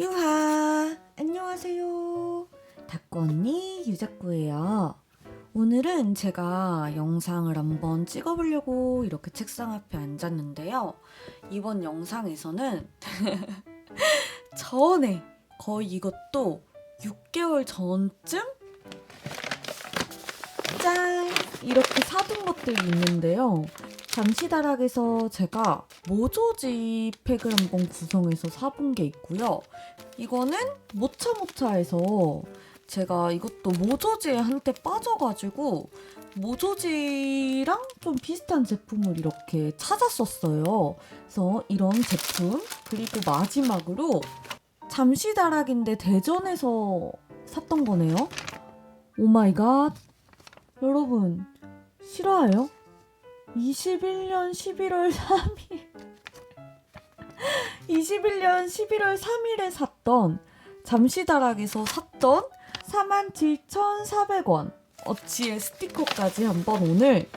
유하 안녕하세요. 닭구 언니 유자꾸예요. 오늘은 제가 영상을 한번 찍어보려고 이렇게 책상 앞에 앉았는데요. 이번 영상에서는 전에 거의 이것도 6개월 전쯤? 짠! 이렇게 사둔 것들이 있는데요 잠시다락에서 제가 모조지 팩을 한번 구성해서 사본 게 있고요. 이거는 모차모차에서 제가 이것도 모조지에 한때 빠져가지고 모조지랑 좀 비슷한 제품을 이렇게 찾았었어요. 그래서 이런 제품 그리고 마지막으로 잠시다락인데 대전에서 샀던 거네요. 오 마이 갓. 여러분 실화예요? 21년 11월 3일 21년 11월 3일에 샀던 잠시다락에서 샀던 47,400원 어치의 스티커까지 한번 오늘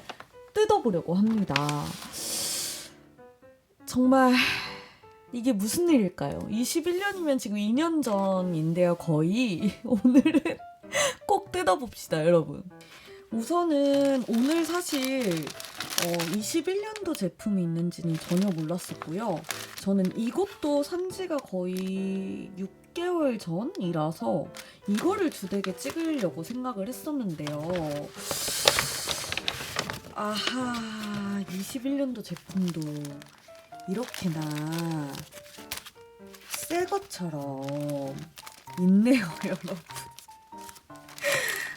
뜯어보려고 합니다. 정말 이게 무슨 일일까요? 21년이면 지금 2년 전인데요, 거의. 오늘은 꼭 뜯어봅시다, 여러분. 우선은 오늘 사실 어, 21년도 제품이 있는지는 전혀 몰랐었고요. 저는 이것도 산 지가 거의 6개월 전이라서 이거를 주되게 찍으려고 생각을 했었는데요. 아하, 21년도 제품도 이렇게나 새 것처럼 있네요, 여러분.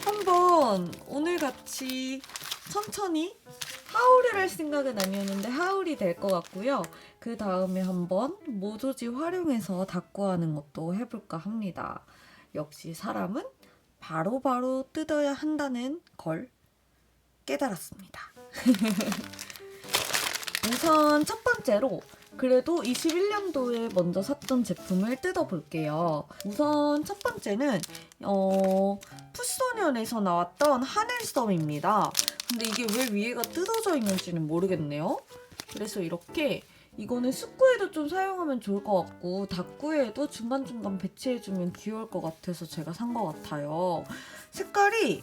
한번 오늘 같이 천천히 하울을 할 생각은 아니었는데 하울이 될 것 같고요. 그 다음에 한번 모조지 활용해서 닦고하는 것도 해볼까 합니다. 역시 사람은 바로 바로 뜯어야 한다는 걸 깨달았습니다. 우선 첫 번째로 그래도 21년도에 먼저 샀던 제품을 뜯어볼게요. 우선 첫 번째는 어, 푸소년에서 나왔던 하늘섬입니다. 근데 이게 왜 위에가 뜯어져 있는지는 모르겠네요. 그래서 이렇게 이거는 숙구에도 좀 사용하면 좋을 것 같고 닭구에도 중간중간 배치해주면 귀여울 것 같아서 제가 산 것 같아요. 색깔이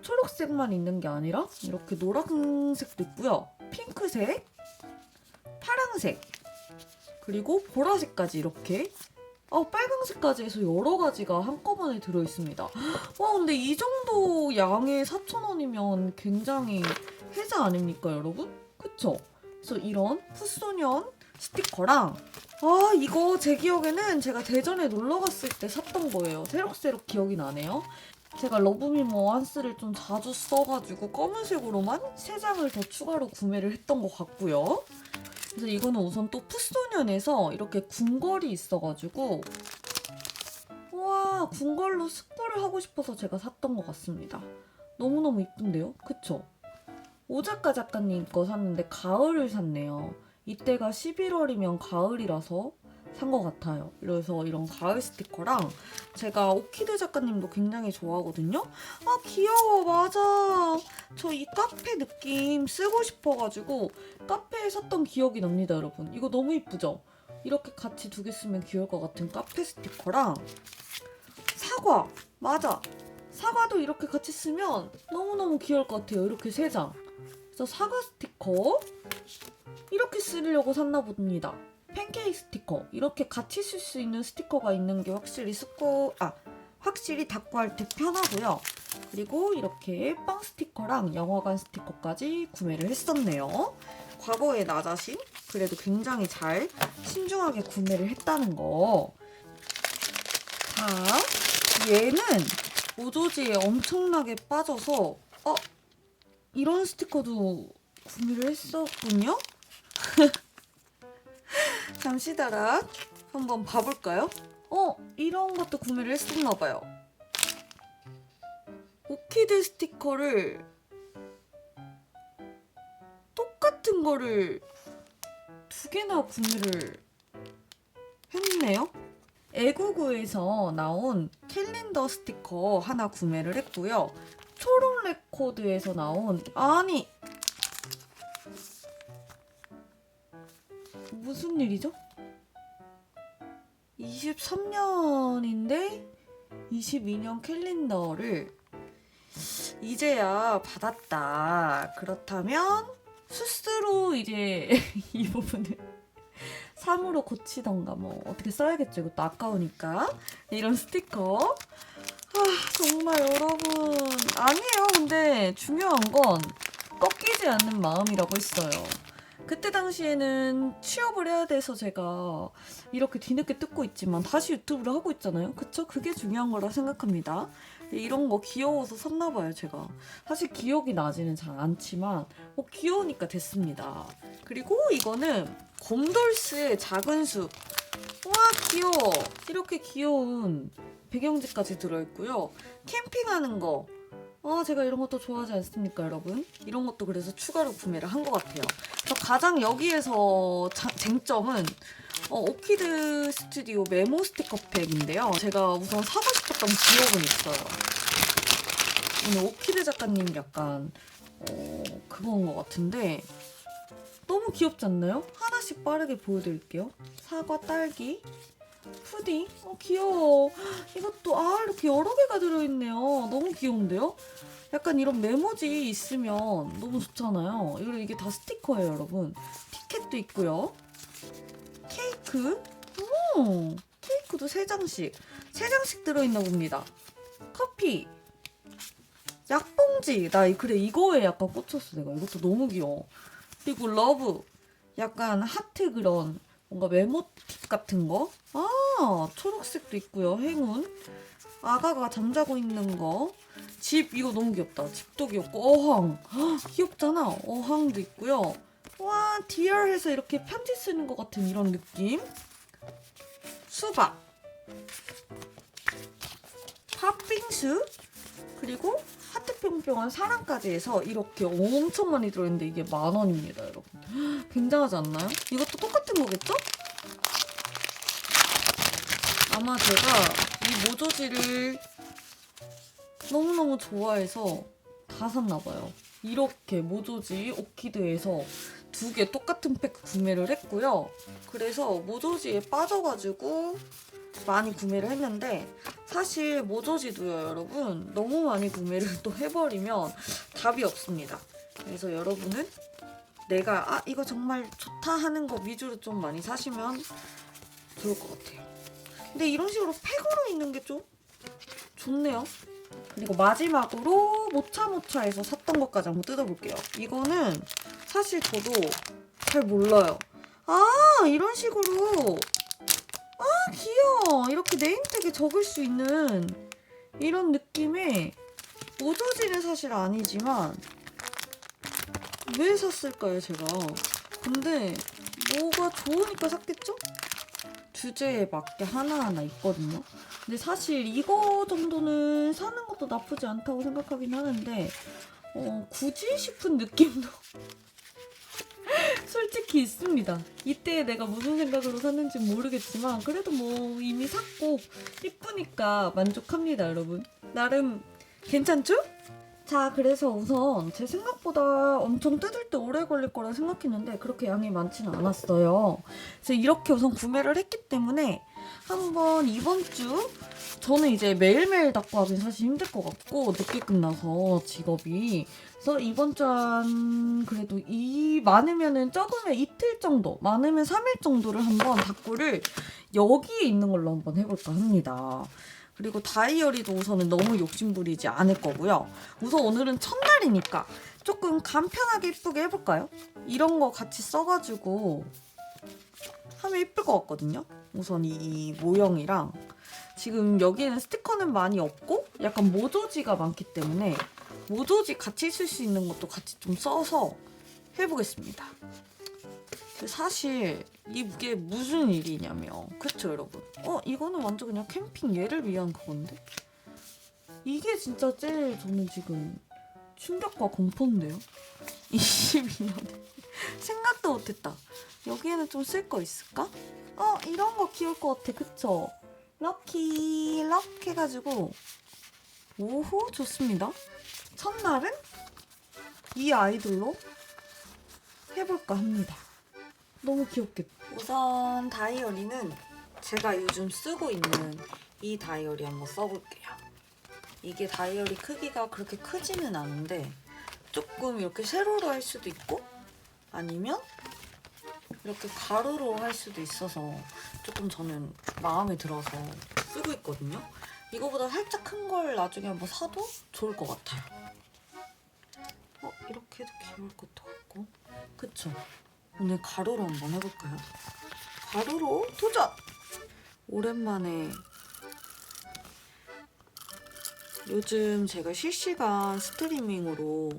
초록색만 있는 게 아니라 이렇게 노란색도 있고요. 핑크색, 파랑색, 그리고 보라색까지 이렇게 어, 빨강색까지 해서 여러 가지가 한꺼번에 들어있습니다. 와, 근데 이 정도 양의 4,000원이면 굉장히 혜자 아닙니까, 여러분? 그쵸? 그래서 이런 푸소년 스티커랑 아, 이거 제 기억에는 제가 대전에 놀러 갔을 때 샀던 거예요. 새록새록 기억이 나네요. 제가 러브미모 한스를 좀 자주 써가지고 검은색으로만 3장을 더 추가로 구매를 했던 것 같고요. 그래서 이거는 우선 또 푸소년에서 이렇게 궁궐이 있어가지고 와 궁궐로 숙고를 하고 싶어서 제가 샀던 것 같습니다. 너무너무 이쁜데요? 그쵸? 오작가 작가님 거 샀는데 가을을 샀네요. 이때가 11월이면 가을이라서 산 것 같아요. 그래서 이런 가을 스티커랑 제가 오키드 작가님도 굉장히 좋아하거든요. 아 귀여워 맞아. 저 이 카페 느낌 쓰고 싶어가지고 카페에 샀던 기억이 납니다, 여러분. 이거 너무 이쁘죠? 이렇게 같이 두 개 쓰면 귀여울 것 같은 카페 스티커랑 사과! 맞아! 사과도 이렇게 같이 쓰면 너무너무 귀여울 것 같아요. 이렇게 세 장. 그래서 사과 스티커 이렇게 쓰려고 샀나 봅니다. 팬케이크 스티커 이렇게 같이 쓸 수 있는 스티커가 있는 게 확실히 스코 아 확실히 닦고 할 때 편하고요. 그리고 이렇게 빵 스티커랑 영화관 스티커까지 구매를 했었네요. 과거에 나 자신 그래도 굉장히 잘 신중하게 구매를 했다는 거. 자, 얘는 오조지에 엄청나게 빠져서 어 이런 스티커도 구매를 했었군요. 잠시다라 한번 봐볼까요? 어 이런 것도 구매를 했었나봐요. 오키드 스티커를 똑같은 거를 두 개나 구매를 했네요. 애구구에서 나온 캘린더 스티커 하나 구매를 했고요. 초록 레코드에서 나온 아니 무슨 일이죠? 23년인데 22년 캘린더를 이제야 받았다. 그렇다면 수스로 이제 이 부분을 3으로 고치던가 뭐 어떻게 써야겠죠. 이것도 아까우니까. 이런 스티커. 아, 정말 여러분. 아니에요. 근데 중요한 건 꺾이지 않는 마음이라고 했어요. 그때 당시에는 취업을 해야 돼서 제가 이렇게 뒤늦게 뜯고 있지만 다시 유튜브를 하고 있잖아요. 그쵸? 그게 중요한 거라 생각합니다. 이런 거 귀여워서 샀나 봐요, 제가. 사실 기억이 나지는 잘 않지만 뭐 귀여우니까 됐습니다. 그리고 이거는 곰돌스의 작은 숲. 와, 귀여워. 이렇게 귀여운 배경지까지 들어있고요. 캠핑하는 거. 아, 제가 이런 것도 좋아하지 않습니까, 여러분? 이런 것도 그래서 추가로 구매를 한 것 같아요. 그래서 가장 여기에서 자- 쟁점은 어, 오키드 스튜디오 메모 스티커 팩인데요. 제가 우선 사고 싶었던 기억은 있어요. 오늘 오키드 작가님 약간 어, 그건 것 같은데 너무 귀엽지 않나요? 하나씩 빠르게 보여드릴게요. 사과, 딸기, 푸딩. 어, 귀여워. 이것도 아 이렇게 여러 개가 들어있네요. 너무 귀여운데요? 약간 이런 메모지 있으면 너무 좋잖아요. 그리고 이게 다 스티커예요, 여러분. 티켓도 있고요. 케이크. 오, 케이크도 세 장씩. 세 장씩 들어있나 봅니다. 커피. 약봉지. 나 이- 그래 이거에 약간 꽂혔어 내가. 이것도 너무 귀여워. 그리고 러브. 약간 하트 그런 뭔가 메모팁 같은 거. 아 초록색도 있고요. 행운. 아가가 잠자고 있는 거. 집 이거 너무 귀엽다. 집도 귀엽고 어항. 헉, 귀엽잖아. 어항도 있고요. 와 디얼 해서 이렇게 편지 쓰는 것 같은 이런 느낌. 수박. 팥빙수. 그리고 하트 뿅뿅한 사랑까지 해서 이렇게 엄청 많이 들어있는데 이게 만 원입니다, 여러분. 헉, 굉장하지 않나요? 이것도 똑같은 거겠죠? 아마 제가 이 모조지를 너무너무 좋아해서 다 샀나봐요. 이렇게 모조지 오키드에서 두 개 똑같은 팩 구매를 했고요. 그래서 모조지에 빠져가지고 많이 구매를 했는데 사실 모조지도요 여러분 너무 많이 구매를 또 해버리면 답이 없습니다. 그래서 여러분은 내가 아 이거 정말 좋다 하는 거 위주로 좀 많이 사시면 좋을 것 같아요. 근데 이런 식으로 팩으로 있는 게 좀 좋네요. 그리고 마지막으로 모차모차에서 샀던 것까지 한번 뜯어볼게요. 이거는 사실 저도 잘 몰라요. 아 이런 식으로 아 귀여워. 이렇게 네임택에 적을 수 있는 이런 느낌의 모조지는 사실 아니지만 왜 샀을까요 제가? 근데 뭐가 좋으니까 샀겠죠? 주제에 맞게 하나하나 있거든요. 근데 사실 이거 정도는 사는 것도 나쁘지 않다고 생각하긴 하는데 어, 굳이 싶은 느낌도 솔직히 있습니다. 이때 내가 무슨 생각으로 샀는지 모르겠지만 그래도 뭐 이미 샀고 이쁘니까 만족합니다, 여러분. 나름 괜찮죠? 자, 그래서 우선 제 생각보다 엄청 뜯을 때 오래 걸릴 거라 생각했는데 그렇게 양이 많지는 않았어요. 그래서 이렇게 우선 구매를 했기 때문에 한번 이번 주 저는 이제 매일매일 닦고 하긴 사실 힘들 것 같고 늦게 끝나서 직업이 그래서 이번 주 한 그래도 이 많으면은 적으면 이틀 정도 많으면 3일 정도를 한번 닦고를 여기에 있는 걸로 한번 해볼까 합니다. 그리고 다이어리도 우선은 너무 욕심부리지 않을 거고요. 우선 오늘은 첫날이니까 조금 간편하게 예쁘게 해볼까요? 이런 거 같이 써가지고 하면 예쁠 것 같거든요. 우선 이 모형이랑 지금 여기에는 스티커는 많이 없고 약간 모조지가 많기 때문에 모조지 같이 쓸 수 있는 것도 같이 좀 써서 해보겠습니다. 사실 이게 무슨 일이냐면 그쵸 여러분? 어 이거는 완전 그냥 캠핑 얘를 위한 그건데 이게 진짜 제일 저는 지금 충격과 공포인데요. 22년에 생각도 못했다. 여기에는 좀 쓸 거 있을까? 어 이런 거 귀여울 것 같아 그쵸? 럭키 럭 해가지고 오호 좋습니다. 첫날은 이 아이들로 해볼까 합니다. 너무 귀엽겠다. 우선 다이어리는 제가 요즘 쓰고 있는 이 다이어리 한번 써볼게요. 이게 다이어리 크기가 그렇게 크지는 않은데 조금 이렇게 세로로 할 수도 있고 아니면 이렇게 가로로 할 수도 있어서 조금 저는 마음에 들어서 쓰고 있거든요. 이거보다 살짝 큰 걸 나중에 한번 사도 좋을 것 같아요. 어, 이렇게 해도 귀여울 것도 같고. 그쵸? 오늘 가로로 한번 해볼까요? 가로로 도전! 오랜만에 요즘 제가 실시간 스트리밍으로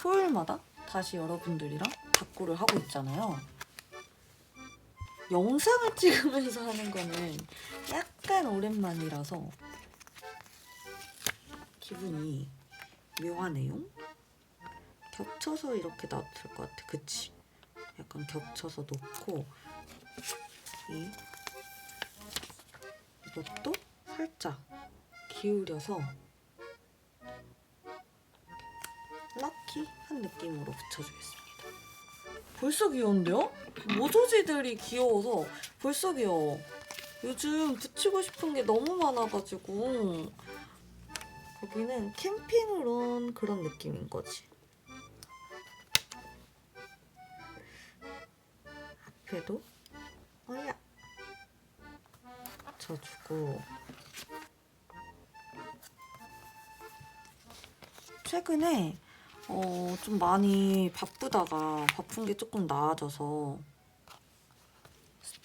토요일마다 다시 여러분들이랑 다꾸를 하고 있잖아요. 영상을 찍으면서 하는 거는 약간 오랜만이라서 기분이 묘하네요. 겹쳐서 이렇게 될것 같아. 그치? 약간 겹쳐서 놓고 이 이것도 살짝 기울여서 럭키한 느낌으로 붙여주겠습니다. 벌써 귀여운데요? 모조지들이 귀여워서 벌써 귀여워. 요즘 붙이고 싶은 게 너무 많아가지고 여기는 캠핑을 온 그런 느낌인 거지. 앞에도 어야 붙여주고 최근에 어, 좀 많이 바쁘다가 바쁜 게 조금 나아져서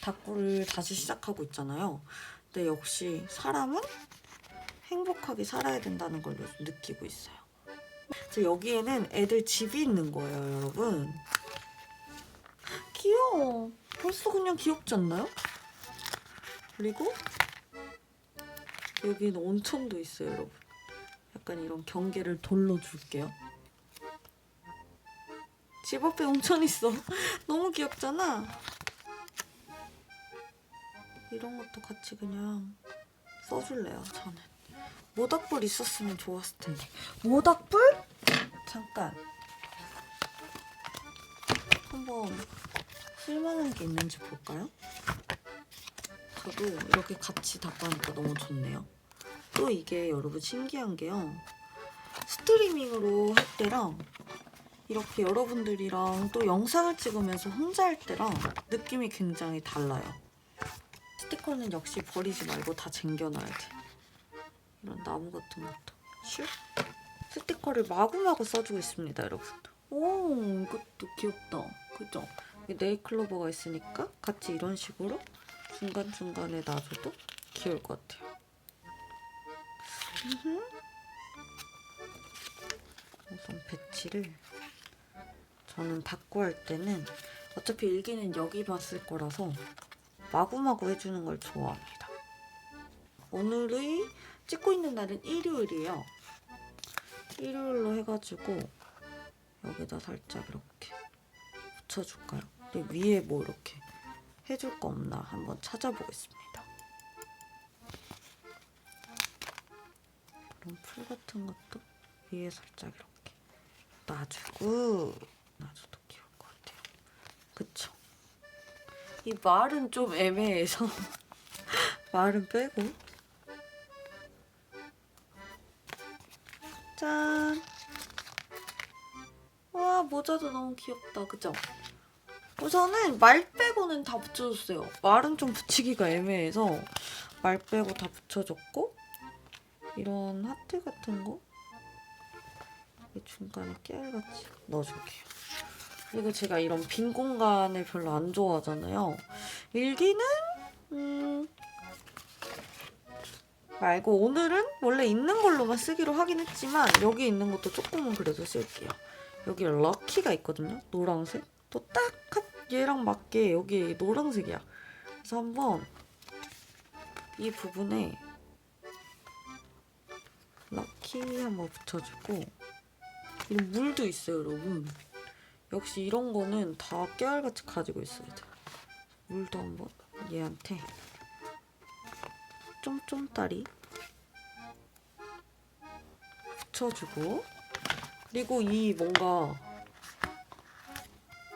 다꾸를 다시 시작하고 있잖아요. 근데 역시 사람은 행복하게 살아야 된다는 걸 요즘 느끼고 있어요. 여기에는 애들 집이 있는 거예요, 여러분. 벌써 그냥 귀엽지 않나요? 그리고 여기는 온천도 있어요, 여러분. 약간 이런 경계를 돌로 줄게요. 집 앞에 온천 있어. 너무 귀엽잖아. 이런 것도 같이 그냥 써줄래요, 저는. 모닥불 있었으면 좋았을 텐데. 모닥불? 잠깐. 한번 쓸만한 게 있는지 볼까요? 저도 이렇게 같이 닦아니까 너무 좋네요. 또 이게 여러분 신기한 게요. 스트리밍으로 할 때랑 이렇게 여러분들이랑 또 영상을 찍으면서 혼자 할 때랑 느낌이 굉장히 달라요. 스티커는 역시 버리지 말고 다 쟁겨놔야 돼. 이런 나무 같은 것도. 슉. 스티커를 마구마구 써주고 있습니다, 여러분. 오, 이것도 귀엽다. 그죠? 여기 네일클로버가 있으니까 같이 이런 식으로 중간중간에 놔줘도 귀여울 것 같아요. 우선 배치를 저는 닦고 할 때는 어차피 일기는 여기만 쓸 거라서 마구마구 해주는 걸 좋아합니다. 오늘의 찍고 있는 날은 일요일이에요. 일요일로 해가지고 여기다 살짝 이렇게 붙여줄까요? 근데 위에 뭐 이렇게 해줄 거 없나 한번 찾아보겠습니다. 이런 풀 같은 것도 위에 살짝 이렇게 놔주고 놔줘도 귀여울 것 같아요. 그쵸? 이 말은 좀 애매해서 말은 빼고 짠! 와 모자도 너무 귀엽다 그죠? 우선은 말 빼고는 다 붙여줬어요 말은 좀 붙이기가 애매해서 말 빼고 다 붙여줬고 이런 하트 같은 거이 중간에 깨알같이 넣어줄게요 그리고 제가 이런 빈 공간을 별로 안 좋아하잖아요 일기는 음 말고 오늘은 원래 있는 걸로만 쓰기로 하긴 했지만 여기 있는 것도 조금은 그래도 쓸게요. 여기 럭키가 있거든요. 노란색. 또 딱 얘랑 맞게 여기 노란색이야. 그래서 한번 이 부분에 럭키 한번 붙여주고 이런 물도 있어요, 여러분. 역시 이런 거는 다 깨알같이 가지고 있어야 돼. 물도 한번 얘한테 쫌쫌따리 붙여주고 그리고 이 뭔가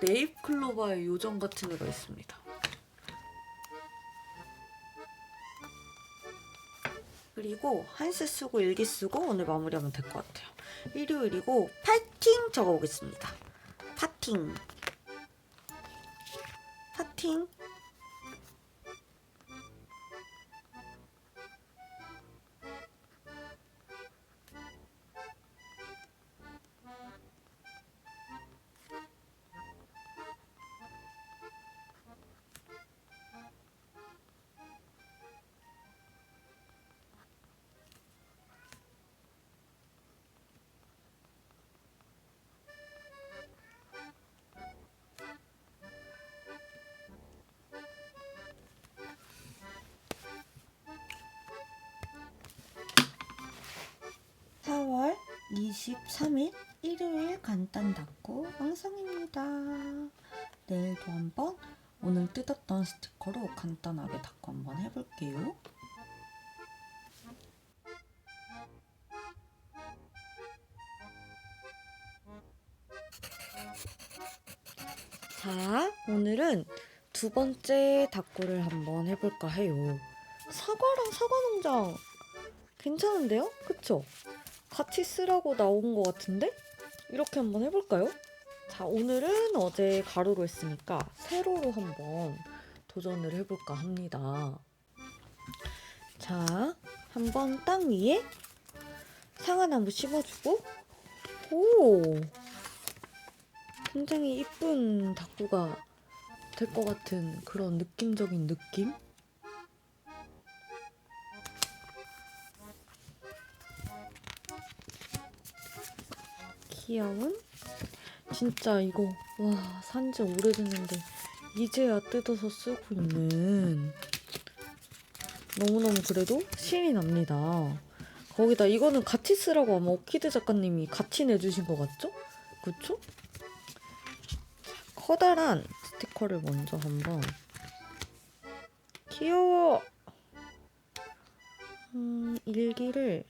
네잎클로버의 요정 같은 애가 있습니다. 그리고 한 세 쓰고 일기 쓰고 오늘 마무리하면 될 것 같아요. 일요일이고 파팅 적어보겠습니다. 파팅. 파팅. 23일 일요일 간단 닫고 완성입니다. 내일도 한번 오늘 뜯었던 스티커로 간단하게 닫고 한번 해볼게요. 자, 오늘은 두 번째 닭구를 한번 해볼까 해요. 사과랑 사과 농장 괜찮은데요? 그쵸? 같이 쓰라고 나온 것 같은데? 이렇게 한번 해볼까요? 자, 오늘은 어제 가로로 했으니까 세로로 한번 도전을 해볼까 합니다. 자, 한번 땅 위에 상아나무 심어주고, 오! 굉장히 이쁜 다꾸가 될 것 같은 그런 느낌적인 느낌? 귀여운? 진짜 이거 와 산지 오래됐는데 이제야 뜯어서 쓰고 있는 너무너무 그래도 신이 납니다. 거기다 이거는 같이 쓰라고 아마 오키드 작가님이 같이 내주신 것 같죠? 그쵸? 커다란 스티커를 먼저 한번 귀여워 음, 일기를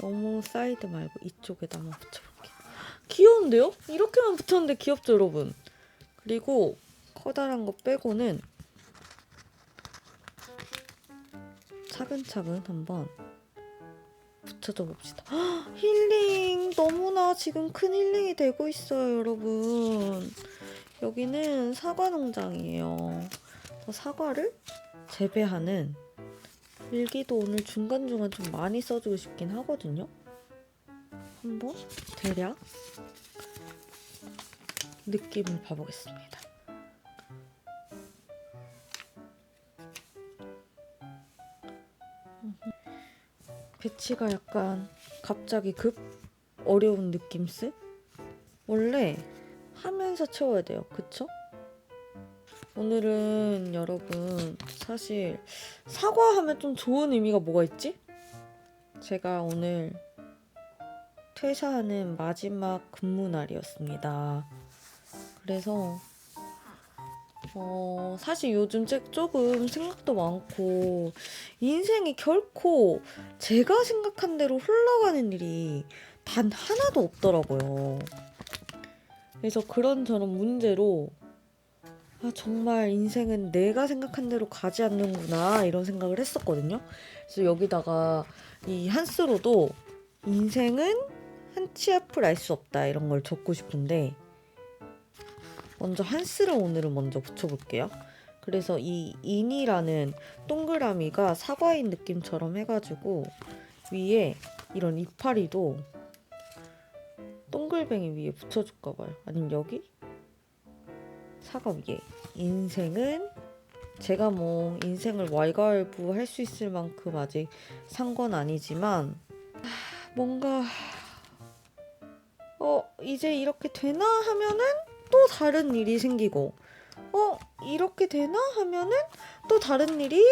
너무 사이드 말고 이쪽에다 한번 붙여볼게요. 귀여운데요? 이렇게만 붙였는데 귀엽죠, 여러분? 그리고 커다란 거 빼고는 차근차근 한번 붙여줘 봅시다. 헉, 힐링! 너무나 지금 큰 힐링이 되고 있어요, 여러분. 여기는 사과 농장이에요. 그 사과를 재배하는 일기도 오늘 중간중간 좀 많이 써주고 싶긴 하거든요. 한번 대략 느낌을 봐보겠습니다. 배치가 약간 갑자기 급 어려운 느낌스? 원래 하면서 채워야 돼요. 그쵸? 오늘은 여러분 사실 사과하면 좀 좋은 의미가 뭐가 있지? 제가 오늘 퇴사하는 마지막 근무 날이었습니다. 그래서 어, 사실 요즘 책 조금 생각도 많고 인생이 결코 제가 생각한 대로 흘러가는 일이 단 하나도 없더라고요. 그래서 그런 저런 문제로 아, 정말 인생은 내가 생각한 대로 가지 않는구나 이런 생각을 했었거든요. 그래서 여기다가 이 한스로도 인생은 한치 앞을 알 수 없다 이런 걸 적고 싶은데 먼저 한스를 오늘은 먼저 붙여볼게요. 그래서 이 인이라는 동그라미가 사과인 느낌처럼 해가지고 위에 이런 이파리도 동글뱅이 위에 붙여줄까 봐요. 아니면 여기? 사과 위에 인생은 제가 뭐 인생을 왈가왈부 할 수 있을 만큼 아직 산 건 아니지만 하, 뭔가 어 이제 이렇게 되나 하면은 또 다른 일이 생기고 어 이렇게 되나 하면은 또 다른 일이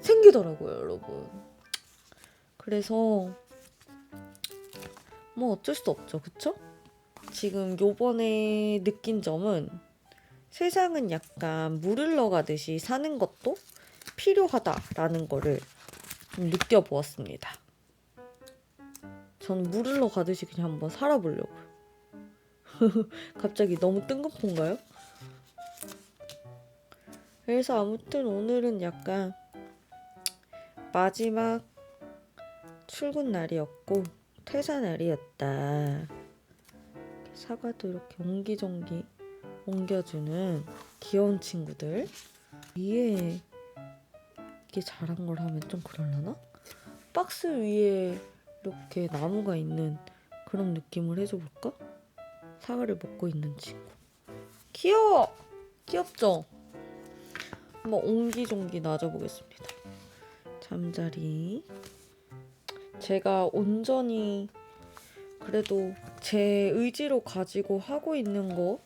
생기더라고요 여러분 그래서 뭐 어쩔 수 없죠 그쵸? 지금 요번에 느낀 점은 세상은 약간 물을 넣어가듯이 사는 것도 필요하다라는 거를 좀 느껴보았습니다. 저는 물을 넣어가듯이 그냥 한번 살아보려고요. 갑자기 너무 뜬금포인가요? 그래서 아무튼 오늘은 약간 마지막 출근 날이었고 퇴사 날이었다. 사과도 이렇게 옹기종기 옮겨주는 귀여운 친구들. 위에 이게 자란 걸 하면 좀 그럴라나? 박스 위에 이렇게 나무가 있는 그런 느낌을 해줘 볼까? 사과를 먹고 있는 친구. 귀여워! 귀엽죠? 한번 옹기종기 놔줘보겠습니다. 잠자리. 제가 온전히 그래도 제 의지로 가지고 하고 있는 거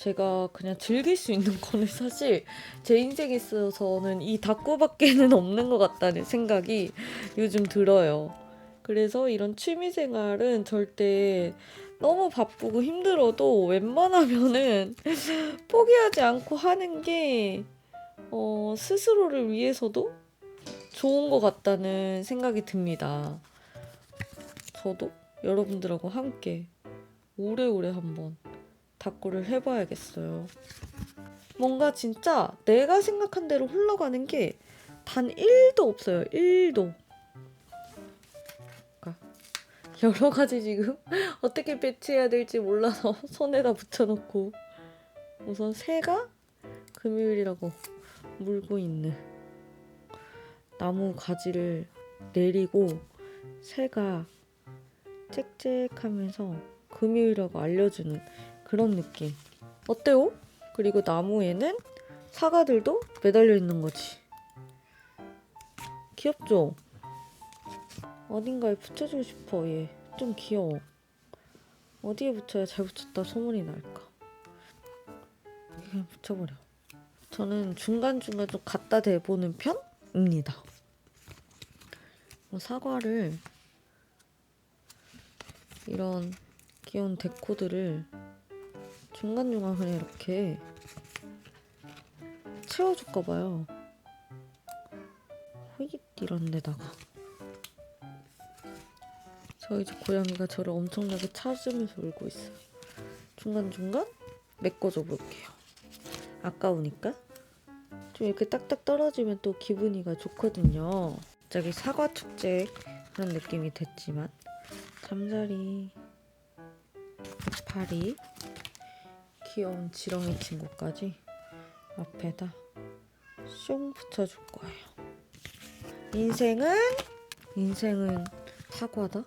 제가 그냥 즐길 수 있는 거는 사실 제 인생에 있어서는 이 닭구밖에는 없는 것 같다는 생각이 요즘 들어요. 그래서 이런 취미 생활은 절대 너무 바쁘고 힘들어도 웬만하면은 포기하지 않고 하는 게 어, 스스로를 위해서도 좋은 것 같다는 생각이 듭니다. 저도 여러분들하고 함께 오래오래 한번 닭구를 해봐야겠어요. 뭔가 진짜 내가 생각한 대로 흘러가는 게 단 1도 없어요. 1도. 그러니까 여러 가지 지금 어떻게 배치해야 될지 몰라서 손에다 붙여놓고 우선 새가 금요일이라고 물고 있는 나무 가지를 내리고 새가 짹짹하면서 금요일이라고 알려주는 그런 느낌. 어때요? 그리고 나무에는 사과들도 매달려 있는 거지. 귀엽죠? 어딘가에 붙여주고 싶어, 얘. 좀 귀여워. 어디에 붙여야 잘 붙였다 소문이 날까? 그냥 붙여버려. 저는 중간중간 좀 갖다 대보는 편입니다. 뭐 사과를 이런 귀여운 데코들을 중간중간 그냥 이렇게 채워줄까 봐요. 호잇 이런 데다가 저희 집 고양이가 저를 엄청나게 찾으면서 울고 있어요. 중간중간 메꿔줘 볼게요. 아까우니까 좀 이렇게 딱딱 떨어지면 또 기분이가 좋거든요. 갑자기 사과 축제 그런 느낌이 됐지만 잠자리 파리 귀여운 지렁이 친구까지 앞에다 숑 붙여줄 거예요. 인생은 인생은 사과다.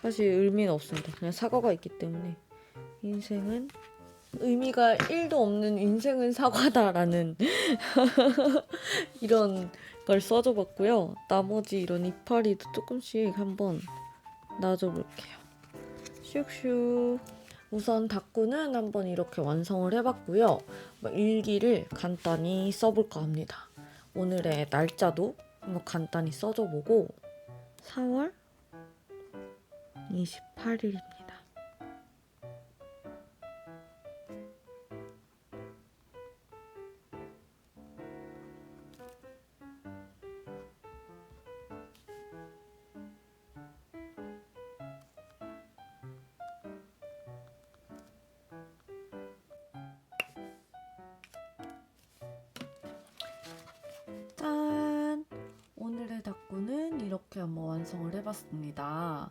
사실 의미는 없습니다. 그냥 사과가 있기 때문에 인생은 의미가 1도 없는 인생은 사과다라는 이런 걸 써줘 봤고요. 나머지 이런 이파리도 조금씩 한번 놔줘 볼게요. 슉슉. 우선 닭구는 한번 이렇게 완성을 해봤고요. 뭐 일기를 간단히 써볼까 합니다. 오늘의 날짜도 한번 간단히 써줘보고 4월 28일입니다. 해봤습니다.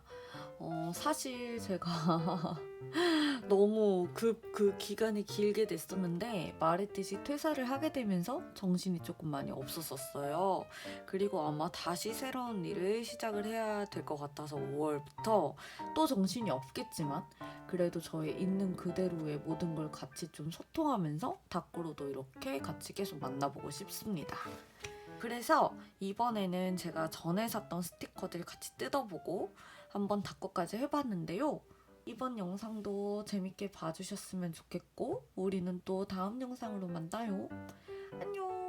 어, 사실 제가 너무 그, 그 기간이 길게 됐었는데 말했듯이 퇴사를 하게 되면서 정신이 조금 많이 없었었어요. 그리고 아마 다시 새로운 일을 시작을 해야 될 것 같아서 5월부터 또 정신이 없겠지만 그래도 저의 있는 그대로의 모든 걸 같이 좀 소통하면서 닭구로도 이렇게 같이 계속 만나보고 싶습니다. 그래서 이번에는 제가 전에 샀던 스티커들 같이 뜯어보고 한번 닦고까지 해봤는데요. 이번 영상도 재밌게 봐주셨으면 좋겠고 우리는 또 다음 영상으로 만나요. 안녕